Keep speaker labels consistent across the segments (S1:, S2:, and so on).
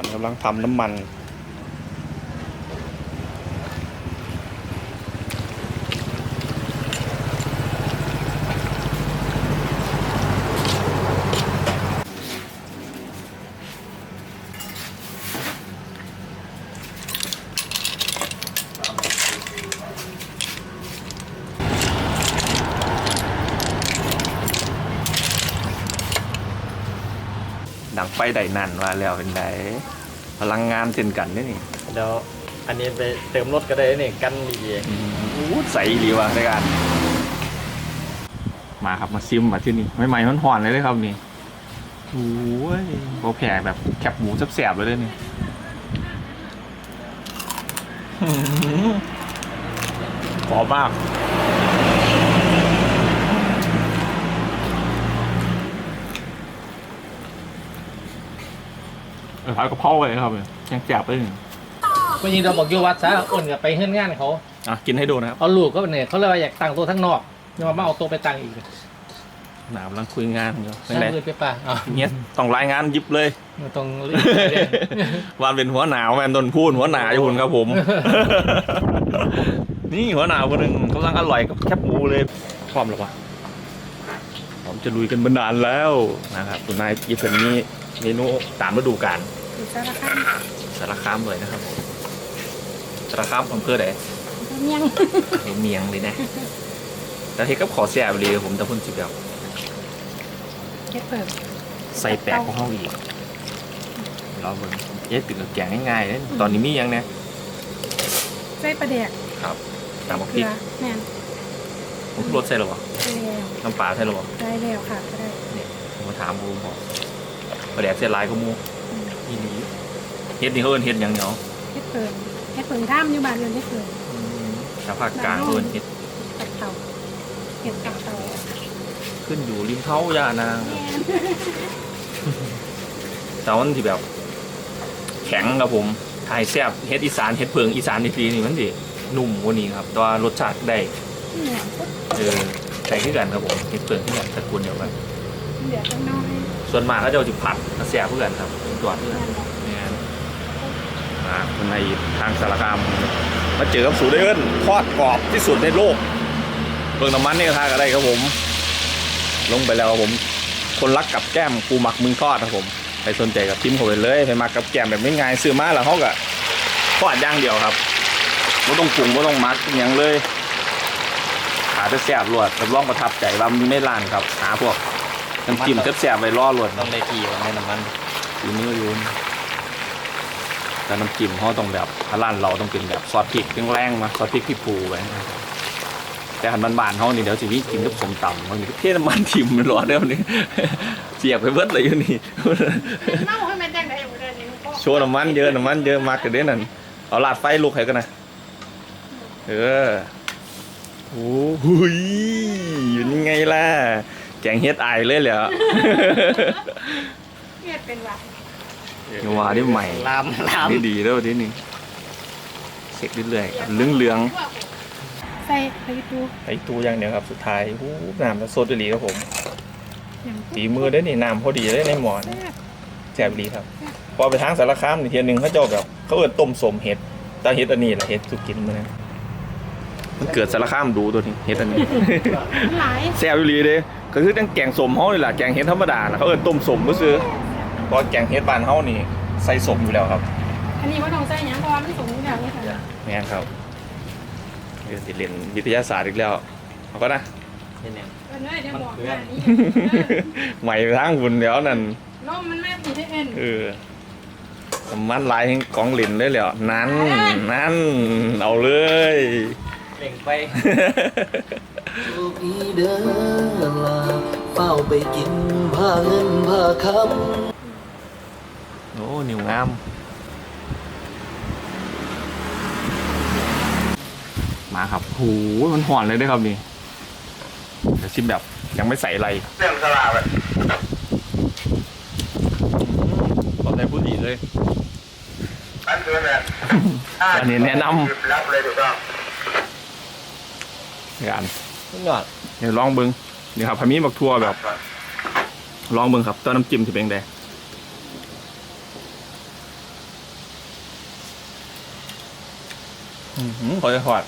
S1: อนกำลังทำน้ำมัน ดังไฟใดนั่นว่าแล้วเป็นไดพลังงานเช่นกันนี่นี่
S2: เดี๋ยวอันนี้ไปเติมรถก็ได้นี่กันดี
S1: อืมอู้ใสดีว่ะในการมาครับมาซิมมาที่นี่ไม่ใหม่ๆห่อนๆเลยเลยครับนี่โอ้ยโบแผ่แบบแคบหมูแสบๆเลยเด้อนี่อื้อหือหอมมาก เออผัดกะเพราเลยครับเนี่ยยังแสบเลยนี่
S2: ก็ยิงเราบอกอยู่วัดซะอ้นกับไปเฮือนงานเขา
S1: อะกินให้ดูนะครับ
S2: เอาลูกก็เนี่ยเขาเลยว่าอยากตั้งตัวทั้งนอกยังมาเอาตัวไปตั้งอีก
S1: หนาวกำลังคุยงานอยู่เป็น
S2: นั่
S1: ไง
S2: งเลยไปป่ะอ๋อ
S1: เงี้ยต้องรายงานยิบเลย
S2: มันตรงเวั
S1: นเป็นหัวหนาวแมนต้นพูนหัวหนาอยู่คุณครับผม นี่หัวหนาวคนหนึ่งกำลังอร่อยกับแคบหมูเลยพร้อมหรือเปล่าพร้อมจะลุยกันมานานแล้วนะครับคุณนายยี่เพิ่นนี้เมนูตามฤดูกาล
S3: อยู่สารคาม
S1: สารคามเลยนะครับผมสารคามอำเภอไหน
S3: เมียง
S1: อำเภอเมียงเลยนะแต่เฮ็ดกับขอแซ่บเลยผมแต่เพุ่นสิแบบ
S3: เก็บเปิด
S1: ใส่แปลกของเฮาอีกรอเบิ่งเอ๊ะตึกกับแกงง่ายๆเลยตอนนี้มียังเนี่ย
S3: ใส่ปลาแดก
S1: ครับตามบักพ
S3: เก
S1: ริ
S3: ลื
S1: ก
S3: อแม่น
S1: ผมรสใส่หรอวะ
S3: ได้แล้ว
S1: น้ำปลาใส่หรอวะ
S3: ได้แล้วค่ะก็ได้
S1: เนี่ยผมมาถามกูบอกประแดกเสียลายก็มู
S3: อืม
S1: อีหลีเฮ็ดนี่เขาเอิ้นเฮ็ดหยังเนาะ
S3: เก็บเปิดเก็บเปิดท่ามอยู่บ้านเรือนเก็บเปิด
S1: ชาวภาคกลางเขาเอิ้นเฮ็ด
S3: กับเต่าเก็บกับเต่า
S1: ขึ้นอยู่ริมเท้ายานาง
S3: แม่น
S1: แต่มันที่แบบ แข็งครับผมถ่ายแซ่บเฮ็ดอีสานเฮ็ดเพิงอีสานอีทีนี่มันสินุ่มกว่านี้ครับแต่ว่ารสชาติได้
S3: เหนียวปุ๊บ
S1: เออใส่ขึ้นกันครับผมเฮ็ดเพิงขึ้นกันตระกูลเดียวกัน
S3: เหลือข้างนอกให้
S1: ส่วนมากเขาจะเอาจิผัดกระแซ่บเพื่อนครับตัวจเพื่อน
S3: นบอก
S1: เนี่ยมาคนในทางสารคามมาเจอกับสูตรเอิ้นทอดกรอบที่สุดในโลกเบิ่งน้ำมันนี่ก็ทานอะไรครับผม ลงไปแล้วครับผม คนรักกับแก้มปูหมักมึงทอดครับผมใครสนใจกับทิมเขาไปเลยไปมากับแก้มแบบไม่ง่ายซื้อมาแล้วเขาก็ทอดย่างเดียวครับไม่ต้องปรุงไม่ต้องมักอย่างเลยขาจะแซ่บรวดรับรองประทับใจว่ามีในร้านครับหาพวก น้ำจิ้มแซ่บๆไว้รอรวด
S2: ต้องได้ทีวันนี้น้ำมัน
S1: ฝีมืออยูนแต่น้ำจิ้มเขาต้องแบบถ้าร้านเราต้องเป็นแบบซอสพริกแรงๆมาซอสพริกพี่ปูไว้นะครับแต่หันบานๆเขานี่เดี๋ยวสิพี่กินกับสมตำบางทีก็เทน้ำมันทิมมันร้อนเดี๋ยวนี้เจียบไปเบิดเลยอยู่นี่
S3: เมาให้แม่แจ้งได้อยู่เดือนนี้ก็
S1: โชว์น้ำมันเยอะน้ำมันเยอะมากกระเด็นนั่นเอาลาดไฟลุกให้กันนะเออโอ้โหยอยู่นี่ไงล่ะ แกงเฮ็ดอายเลยเหรอ
S3: เมียเป็นว่า
S1: อย่าว่าได้ใหม่
S2: ลามลาม
S1: นี่ดีแล้วทีนี้เช็คเรื่อยๆเหลืองเหลือง
S3: ใส่ไปดู
S1: ๆไอ้ตูอย่างเดียวครับสุดท้ายหูน้ำมันสดดีครับผม
S3: อย่าง
S1: ตีมือได้นี่น้ำพอดีเลยในหมอน
S3: แซ่บ
S1: แจ่บดีครับ พอไปทางสารคามนี่เทียหนึงเขาเจ้าแบบเขาเอิ้นต้มสมเห็ดแต่เห็ดอันนี้แหละเห็ดสุกินมื้อนั้นมันเกิดสารคามดูตัวนี้เห็ดอันนี้
S3: มันหลาย
S1: แซ่บอยู่ดีเด้ ก็คือตั้งแกงสมเฮานี่แหละแกงเห็ดธรรมดาน่ะเขาเอิ้นต้มสมก็ซื้อเพราะแกงเห็ดบ้านเฮานี่ใส่สมอยู่แล้วครับ
S3: อันนี้ว่าต้องใส่หยังเพราะว่ามันสูงอยู่แล้วนี่ค่ะ
S1: แม่นครับเรียนติดเรียนวิทยาศาสตร์อีกแล้วเอาก็นะ
S2: นี่เนี่ย
S3: เออเนยเดี๋ยวบอกว่านี่
S1: ใหม่ทางหุ่นแล้วนั่น
S3: ลมมันมาสีได้เอ็น
S1: เออสมันลายแห่งของหลินเลยเหรอนั่นนั่นเอาเลย
S2: เล่งไป
S4: โชคดีเด้อลาเฝ้าไปกินผ้าเงินผ้าคำ
S1: โอ้นิวงาม มาครับโหมันห่อนเลยเด้วยครับนี่แต่ชิมแบบยังไม่ใส่อะไร
S5: เรื่องสลาแบบ
S1: ตอนในพูดดีเลย
S5: อันคือแบบ
S1: อันนี้แนะน
S5: รับเลยถูกต้อง
S1: งาน
S2: นี่ ยอด
S1: เดี๋ยวลองเบิ้งนี่ครับพามีบักทั่วแบบ ลองเบิ้งครับตัวน้ำจิ้มจะเป็นไงขอจะขอด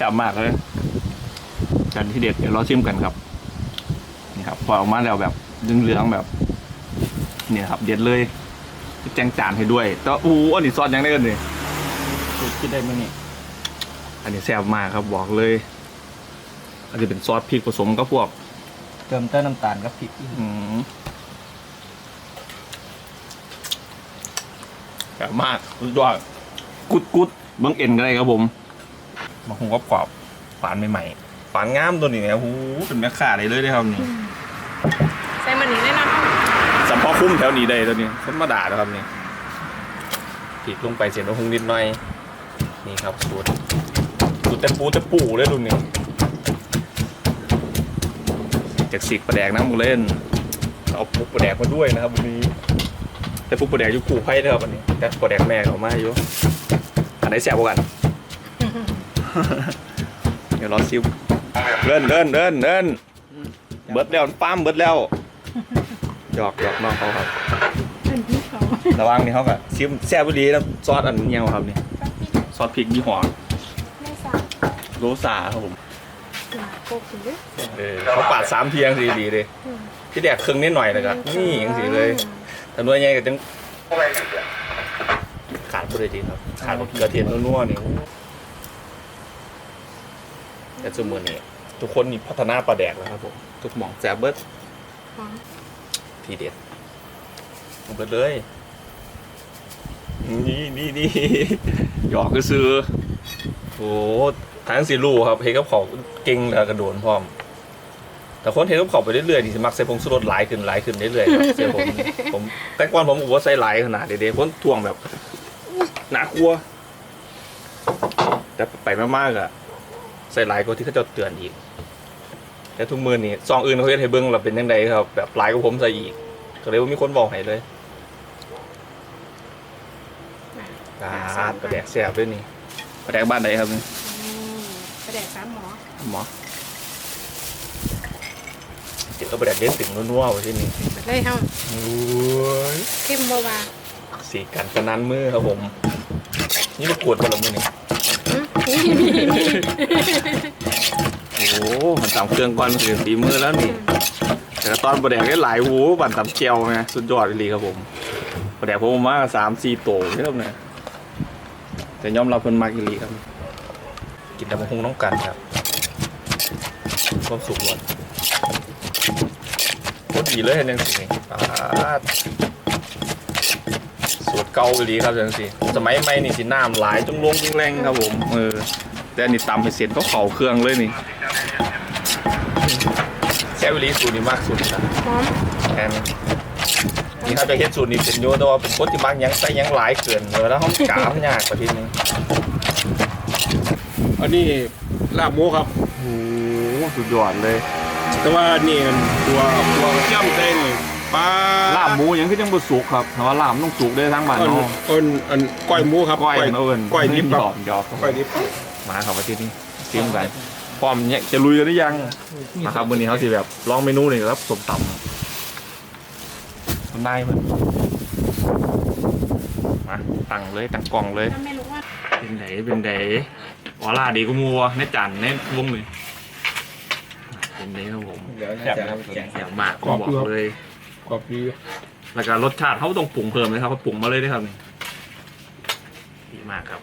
S1: กลับมากเลยกันที่เด็ดเดี๋ยวรอชิมกันครับ นี่ครับพอออกมาแล้วแบบเหลืองๆแบบ เนี่ยครับ เด็ดเลยแจงจานให้ด้วยแต่อู้อันนี้ซอสยังได้กันเลย
S2: คิดได้มั้ยนี่ย
S1: อันนี้แซ่บมากครับบอกเลย อันนี้เป็นซอสพริกผสมกับพวก
S2: เติมเต้นน้ำตาลกับพริกอีก
S1: อืมแซ่บมากสุดยอดกุดกุดเบิ้งเอ็นกันเลยครับผมมาคงกรอบๆฝานใหม่ๆฝานงามตัวนี้เนี่ยโอ้โหเป็นแม่ข่าเลยเลยได้อครับนี่
S3: ใส่มันนี่ได้นะ
S1: สัมพอคุ้มแถวนี้ได้ตัวนี้คนมาด่าแล้วครับนี่ผิดลงไปเสียงระหุงนิดหน่อย นี่ครับสูตร สูตรแต่ปูแต่ปูเลยรุ่นนี้จากสิกประแดกน้ำมูเล่น เอาปุกประแดกมาด้วยนะครับวันนี้ แต่ปุกประแดกอยู่กูไพ่เด้อครับวันนี้ แต่ประแดกแม่เขามาอยู่อันไหนแสบกว่ากันเดี๋ยวรอซิวเดินเดินเดินเดินเบิดแล้วปั้มเบิดแล้วหยอกหยอกน้องเขาครับ
S3: เป็นที่เขา
S1: ระวังนี่เขาก็ซิมแซ่บพอดีนะซอสอันนี้ยังครับนี่
S3: ก็ที่
S1: ซอสพริกยี่ห้อ
S3: ไม่สา
S1: โรซาครับผม
S3: โคกถึงด้วย
S1: เออเขาปาดสามเทียงสีดีเลยที่แดกครึ่งนิดหน่อยนะครับนี่ยังสีเลยแต่นวยใหญ่ก็จัง
S5: เข้าไปหนึ่งเดือน
S1: ขาดบริจีครับ ขาดบะกระเทียมนัวๆนี่แต่สมือนี้ทุกคนนี่พัฒนาปลาแดกแล้วครับผมทุกหม่องแซบเบิร์ด
S3: หอม
S1: ทีเด็ดเอาเบิร์ดเลยนี่นี่นี่หยอกก็ซื้อโอ้ ทั้งสีลูครับเห็นกับเขาเก่งแล้วกระโดดพร้อม แต่คนเห็นกับเขาไปเรื่อยๆนี่สิมักใส่ผงชูรสหลายขึ้นหลายขึ้นเรื่อยๆครับเสียผมผมแต่ก่อนผมบอกว่าใส่หลายขนาดเด็ดๆพ้นทวงแบบหนากลัว แต่ไปมากๆอะใส่หลายกว่าที่เขาจะเตือนอีกแต่ทุกมือนี่ซองอื่นเขาเฮ็ดให้เบิ้งเราเป็นยังไงครับ แบบหลายกว่าผมใส่อีกก็เลยว่ามีคนบอกให้เลยอ่าประแดกแซ่บด้วยนี่ประแดกบ้านไหนครับนี่
S3: กระ แดกสามหมอ
S1: หมอเดี๋ยวก็ประแดกเล่นถึงนัวๆไว้ที่นี่
S3: เลยเฮา
S1: โอ้ย
S3: เข้มบ่ว่า
S1: สีกันสนันมือครับผม นี่มากวดบนละมือนี่
S3: มีมีมี
S1: โอ้โหมันตำเครื่องก่อนมันคือฝีมือแล้วนี่ แต่ตอนประแดกได้หลายหูบั่นตำเจียวไงสุดยอดเลยครับผมประแดกผมมาสามสี่โตเท่านั้นแต่ยอมรับเพิ่นมากอีหลีครับ กินแต่มะฮุงน้องกันครับความสุขล้วนโคตรดีเลยเห็นยังสิปาดสูตรเก่าอีหลีครับจังสิสมัยใหม่นี่สิน้ำหลายจงลงจงแรงครับผมเออแต่อันนี่ตำให้เสร็จก็เขาเครื่องเลยนี่แซ่บอีหลีสูตรนี้มากสุดครับ
S3: หอม
S1: แอนนี่ครับจะเฮ็ดสูตรนี้เป็นโยแต่ว่าเป็นคนที่บางหยังใส่หยังหลายเกินเลยแล้วเขากามยากกว่าทีนึง
S6: อันนี้ลาบหมูครับ
S1: โอ้โหสุดยอดเลย
S6: แต่ว่านี่ตัวตัวกระเทียมใส่นี่ปลา
S1: ลาบหมูยังคือยังบ่สุกครับเพราะว่าลาบมันต้องสุกได้ทั้งบ้าน
S6: อัน
S1: เนาะ
S6: อันอันก้อยหมูครับ
S1: ก้อยเนาะเอิ้น
S6: ก้อยดิบ
S1: ห
S6: ค
S1: ย
S6: รั
S1: อบกหยอก
S6: ก้อยดิบ
S1: มาครับอาทิตย์นี้ซิมกันพร้อมเนี่ยจะลุยกันหรือยังมาครับวันนี้เขาสิแบบลองเมนูนี่ครับสมตำมันได้มันมาตั้งเลยตั้งกล่องเลย
S3: ถ้าไม่รู้ว่า
S1: เป็นไหนเป็นไหน ออร่าดีก็มัวในจานในวงเลยเป็นไหนครับผม
S6: เดี๋ยว
S1: แซ่บนะครับแซ่บมากผมบอกเลย
S6: กรอบดี
S1: แล้วก็รสชาติเขาต้องปรุงเพิ่มเลยครับเขาปรุงมาเลยได้ครับนี่ดีมากครับ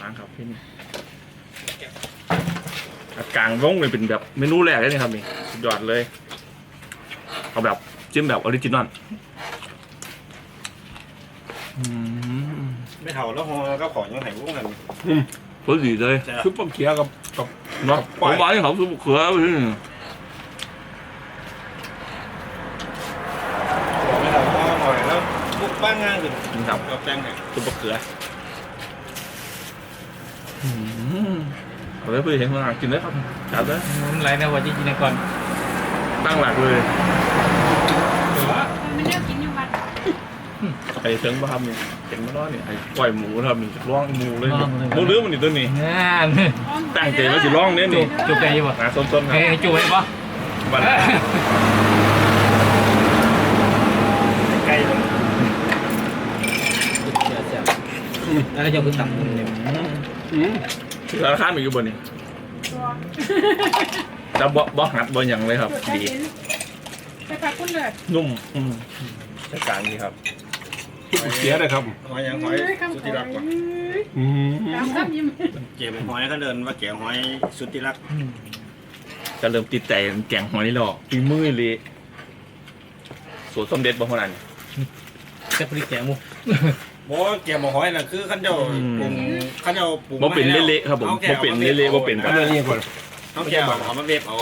S1: ล้างครับพี่นี่อะกลางวงเลยเป็นแบบเมนูแรกเลยนะครับนี่สุดยอดเลย เอาแบบจิ้มแบบออริจินอลอืม
S7: ไม่เท่าแล้วฮอก็ของยังไงพวกนั้น
S1: พอดีเลย
S6: ซุปเปอร์เขียกับกับ
S1: เนาะผ
S6: ปล่อย
S1: มว่าที่เขาสุกเขือไปที่
S7: บอกไม่เท่าฮอหน่อยแล้วพวกบ้านงานอื่น
S1: นี่ครับ
S7: กับแป้งเนี่ย
S1: ซุปเปอร์เขืออืมเอาเลยเพื่อเห็นคนกินเลยครับจับเลย
S2: มันไหลนะว่าจริงๆนะก่อน
S1: ตั้งหลักเลย
S3: มันเลือกกินอยู่บ้าน
S1: ไอ้เถิงบ้ามนี่เห็นมาล้อนี่ไอ้ปล่อยหมูครับนี่ร่องหมูเลยนี่หมูเนื้อมันนี่ตัวนี้
S2: งาน
S1: ตั้งใจว่าจะร่องเนี่ย
S2: จุ
S1: นี่
S2: กจุกใจอยู่ป่ะ
S1: หาส้นๆครั
S2: เฮ้
S1: บ
S2: ยจุกไว้ป่ะ
S1: วัน
S7: ใกล้มัน
S2: แล้วก็จะเอาไปตำเนี่ย
S6: อืม
S1: ธนาคารมีอยู่บนนี้
S3: ตัว
S1: แล้วบ่บ่หัดบ่หยังเลยครับ
S3: จุดใช้
S1: ดี
S3: ลิ้นไปพักคุณเลิศ
S1: นุ่มอืมจัดการดีครับ
S6: เสียเลยครับ
S7: หอยยังหอย
S3: เฮ้ยคำ
S7: สุ
S3: ข
S7: ธิ
S3: อ
S7: รักว่ะ
S6: อืม
S3: ตามคำยิ้ม
S7: เก็บหอยเขาเดินว่าเก็บหอยสุธิรัก
S1: จะเริ่มติดใจแกงหอยนี่หรอกฝีมือเลยสูตรสมเด็จบ่คนนั้น
S2: แค่พริกแกงหมู
S7: บ่เก็บหอยน่ะคือขันเจ้า
S1: อืม
S7: ปรุงขันเจ้าปรุง
S1: บ่เป็นเละๆครับผม
S7: อาแค่
S1: บ่เป็นเละๆบ่เป็น
S6: อันนี้ก่อน
S7: เอาแค่เอามาเวฟเอา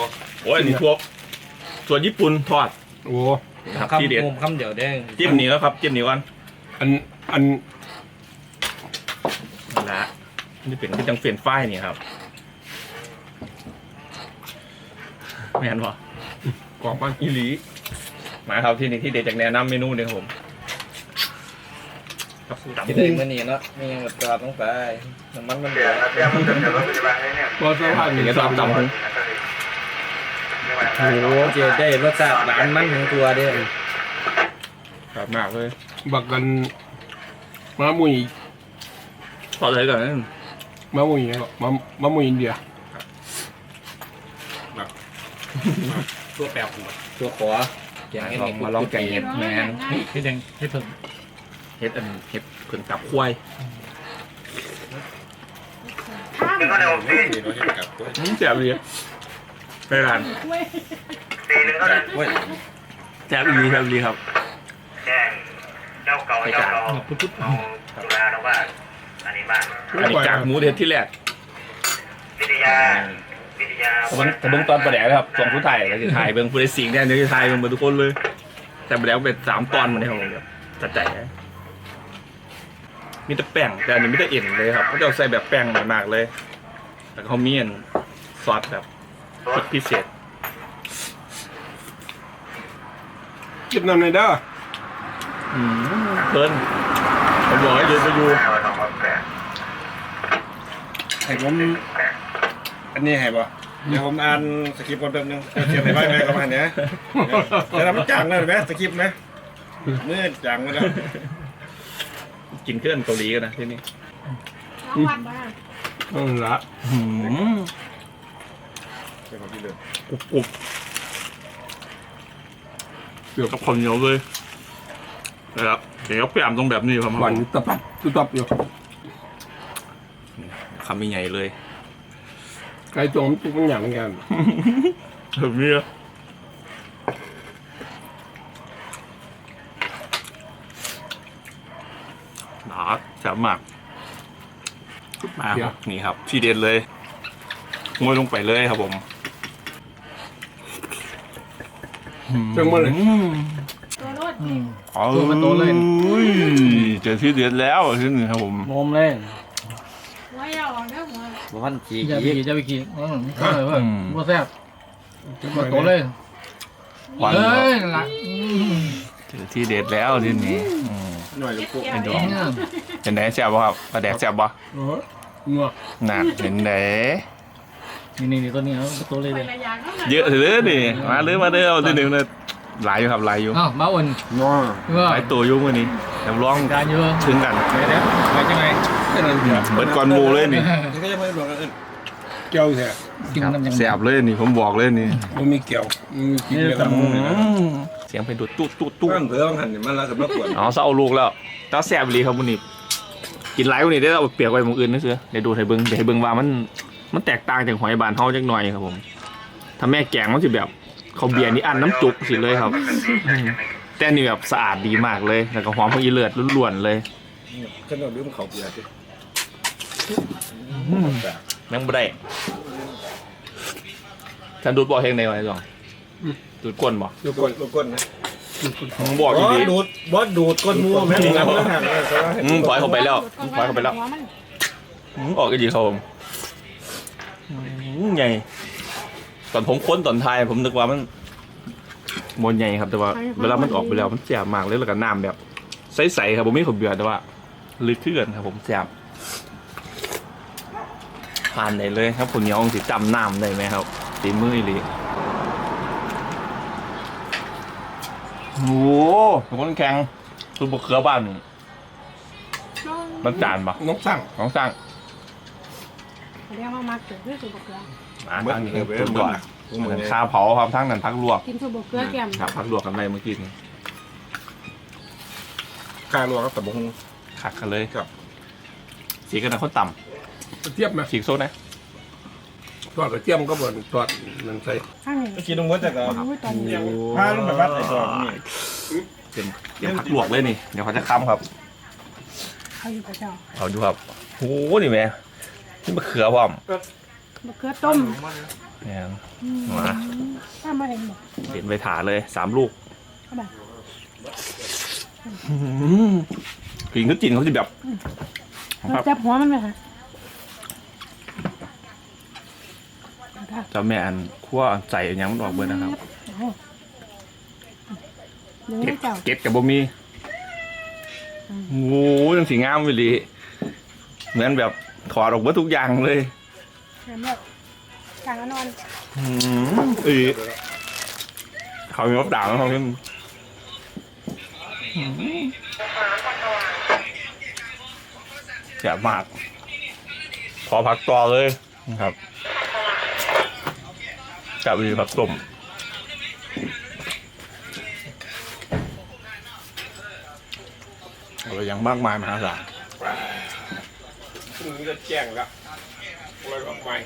S1: โอ้ยอันนี้พวกส่วนญี่ปุ่นทอด
S6: โอ้
S1: ครับ
S2: คำ
S1: ที่เด็ด
S2: มุมคำเดียวได้
S1: จิ้มนี้แล้วครับจิ้มนี้ก่อน
S6: อันอัน
S1: นั่นละนี่เป็นที่จังเปลี่ยนฝ้ายนี่ครับแม่นบ่
S6: กรอบมัน
S1: อีหลีมาครับที่นี่ที่เด็ดจากแนะนำเมนูเนี่ยครับผมครับตับ
S2: ที่ได้มื่อนี้เนาะมีอย่างแบบกรอบลงไปน้ำมันมันเหลื
S5: เดี๋ย
S2: อ
S5: วเดี๋ยวมันจะเดี๋ยวรถพยาบาลให้เนี่ย
S6: พอสภาพ
S1: อ
S6: นี่
S1: ย่างเงี้ย
S6: สา
S1: ตามม
S6: ตำ
S1: ตำ
S6: ผม
S2: โอ้โหเจะได้รสชาติหวานมันของตัวเด้อ
S1: ครับมากเลย
S6: บักกันมะมุย
S1: พอเลยก่อนนะ
S6: มะมุยเนี่ยมะมะมุยอินเดีย
S7: ตัวแปบหัว
S2: ตัวขออย่างนี้
S1: ลองมาลองแกงเห็ดแมน
S2: เฮ็ดยังเฮ็ดเพิ่ม
S1: เห็ดอันเห็ดเพิ่งตับควาย
S3: ข้าม
S5: ถึงก็เดี๋ยวตี
S7: นี่เราเห็นกับกล้วย
S1: อืมแซ่บดีไปร้าน
S3: กล้วย
S5: ตีหนึ่งก็เดี๋ยว
S7: กล้วย
S1: แซ่บดีแซ่บดีครับ
S5: แจ้ง เจ้าเก่าเจ้าเก่า
S2: ปุ๊บปุ๊บ
S5: เอาสุราแล้วว่าอันนี้บ้าน
S1: อันนี้กากหมูเด็ดที่แรก
S5: วิทยาวิทยา
S1: ผมจะเบิ้งตอนประแดกนะครับสองผู้ถ่ายก็จะถ่ายเบิ้งผู้ได้สิงแน่เดี๋ยวจะถ่ายเบิ้งเบิ้งทุกคนเลย แต่ประแดกเป็นสามตอนมันเนี่ยครับผมแบบจัดใจนะมีแต่แป้งแต่อันนี้ไม่ได้เอ็นเลยครับเขาจะเอาใส่แบบแป้งหน่อยมากเลยแล้วก็เขามีอันซอสแบบพริกพิเศษ
S6: กินน้ำในอยเด้อ
S1: อืมเพิ่นผมบอกให้ดูไปดู
S5: เอาไว้สองร้อยแปด
S7: ให้ผมอันนี้ให้ป่ะเดี๋ยวผมอ่านสคริปต์ก่อนแป๊บนึงเขียนให้ไว้แม่กับมันเนี่ยแต่ทำมันจางเลยไหมสคริปต์ไหมเมื่อจางมาแล้ว
S1: กินเครื่องเกาหลีกันนะที่นี่
S3: น้องวันบ้าน
S6: นั่นละ
S1: อืม
S7: เป็นของพี่เลย
S1: กรุบกรุบเกี่ยวกับคนเหนียวเลย นะครับเดี๋ยวเปรี้ยมตรงแบบนี้ครับ
S6: หวานตะปัดตุตับอยู่
S1: คำใหญ่เลย
S6: ไก่จงตุกมันอย่างเหมือนกัน
S1: แบบนี้อะหนาแซ่บมากมาครับนี่ครับ ที่เด็ดเลยงวยลงไปเลยครับผม
S6: เจังมาเลย
S1: อืม
S3: ตัวรถ
S2: อื
S3: ดิ
S2: ม
S1: อ๋อ
S2: ตัวมันโตเลย
S1: อุ้ยเจอที่เด็ดแล้วที่หนึ่งครับผม
S2: นมเลย
S3: หัวยาวออกเด้อหัว
S2: บ่พันจีจะไปกินจะไปกินอืมอร่อยเว้ยบ่แซ่บบ่โตเลย
S1: หวาน
S2: เอ้ยนั่นล่ะอืม
S1: เจอที่เด็ดแล้วที่นี่อืม
S7: หน่อยลูกปุ๊ก
S1: เป็นด
S3: เดี
S1: อ
S3: ยว
S1: กเป็นไหนแซ่บบ่ครับปลาแดกแซ่บบ่
S6: โอ้ยงัว
S1: น่ะเห็นไหน
S2: นี่นี่นี่ตัวนี้เอาตัวเลย
S3: ไป
S2: เลย
S3: ละอย่างนั่นแหละ
S1: เยอะเลยนี่มาเลยมาเด้อเอาที่หนึ่งเลย หลายอยู่ครับหลายอยู่
S2: อ้าวมาอุ่น
S6: งัว
S2: ก็
S1: หลายตัวอยู่มื้อนี้เดี๋ยวลอง
S2: การอยู่
S1: ถึงกัน
S2: เดี๋ยวเดี๋ยวไปจังไง
S6: แค่นั้นเดียว
S1: เบิดก่อนหมู่เลยนี่
S7: นี่ก็จะไม่รวมกันอื่น
S6: เกี่ยวแท้
S2: กินน้ำยัง
S1: แซ่บเลยนี่ผมบอกเลยนี่
S6: มันมีเกี่ยวมันมีกิน
S2: นี่
S6: เลย
S2: ตำ
S1: อืมเสียงไปดูดตุ๊ดตุ๊ดตุ๊ด
S7: ตั้งเพื่อหันมันละสำหรับปวด
S1: อ๋อเศร้าลูกแล้วแต่แซ่บดีครับมื้อนี้กินหลายกว่านี้ได้เอาเปรียกไว้หมื้ออื่นนะเสือเดี๋ยวดูให้เบิ่งเดี๋ยวให้เบิ่งว่ามันมันแตกต่างจากหอยบานเฮาจักหน่อยครับผมถ้าแม่แกงมันสิแบบ เขาวเบียร์นี่อันน้ำจุกสิเลยครับอืมแต่อันนี่แบบสะอาดดีมากเลย แล้วก็หอมของอีเลือดล้วนๆเลย
S7: ขึ้นมาลืมเขาเบียร์สิ
S1: ยังไม่ได้ฉันดูดบ่อเฮงในวันนี้สองดูดก้นบ่
S7: ลูกก้นลูกก้นนะ
S1: ผมบอก
S7: อ๋
S1: ดี
S7: อดูดบอสดูดก้นมัวแม่งรับแล้วหันเลย
S1: ๆอืมถอยเข้าไปแล้วถอยเข้าไปแล้ว
S3: หัวมัน
S1: อืมออกก็ดีครับผมอืมใหญ่ ตอนผมค้นตอนทายผมนึกว่ามันมนใหญ่ครับแต่ว่า เวลามันออกไปแล้วมันแสบมากเลยแล้วก็น้ำแบบใสๆครับผมไม่ขมเบือแต่ว่าลึกขึ้นครับ ผมแสบทานได้เลยครับคุณเหนียวองสิจำน้ำได้ไหมครับสีมืออีหลีโอ้โหคนแข็งซุปมะเขือบ้าน
S3: น้อง
S1: มันจานปะ
S6: นกสั่ง
S1: น้องสร้าง
S3: เรียกว่ามาเกิดด้วยสูบเกลือ
S1: อ่า
S6: เบิด
S1: ทางนี้
S6: เออเบิด
S1: สุดยอด
S6: เบิด
S1: อันนั้นข้าวเผาครับทั้งนั้นพักลวก
S3: กินสูบเกลือแก้ม
S1: ครับพักลวกกันไปเมื่อกี้นี่
S6: กาลัวกับตะบง
S1: ขักกันเลย
S6: ครับ
S1: สีกันนะคนต่
S6: เทียบไหมำ
S1: สีโซดนะ
S6: ทอดกระเทียมก็เหมือนทอดนั่นใส่
S3: ข้างนี้
S7: เมื่อกี้ลุงมดจะก็
S3: อุ้ยตอนนี้
S7: พาลุงไปวัดไอ้ตัวนี่
S1: เตรียมเตรียมพักลวกเลยนี่เดี๋ยวเขาจะค้ำครับ
S3: เขาอยู่กับเจ้า
S1: เอาดูครับโอ้โหนี่แม่นี่มะเขือพร้อม
S3: เกลือต้ม
S1: เนี่ย
S3: อืม
S1: มา
S3: ถ้ามาเห็นหมด
S1: เด็ดไปถาเลยสามลูก
S3: เข้ามา
S1: กลิ่นก็จินเขาจะแบบ
S3: เราจับหัวมันไหมคะเอา
S1: เจ้าแม่อันคั่วใส่อันยังมันออกเบอร์นะครับ
S3: เอาเดี๋ยว
S1: เก็
S3: ให้
S1: ด
S3: เจ้า
S1: เก็ดกับบะหมี่โอ้โหยังสีงามไปเลยเหมือนแบบถอดออกเบอร์ทุกอย่างเลย
S3: เห็นแบบกลางนอน
S1: อืมอีเขามีมะด่างเขาเป็นแย่บมากพอพักต่อเลยนะครับกับมีผักต้มอะไรอย่างมากมายมหาศาล
S6: พรุ่งนี้จะแจ้งแล้ว อะไรก็ไม่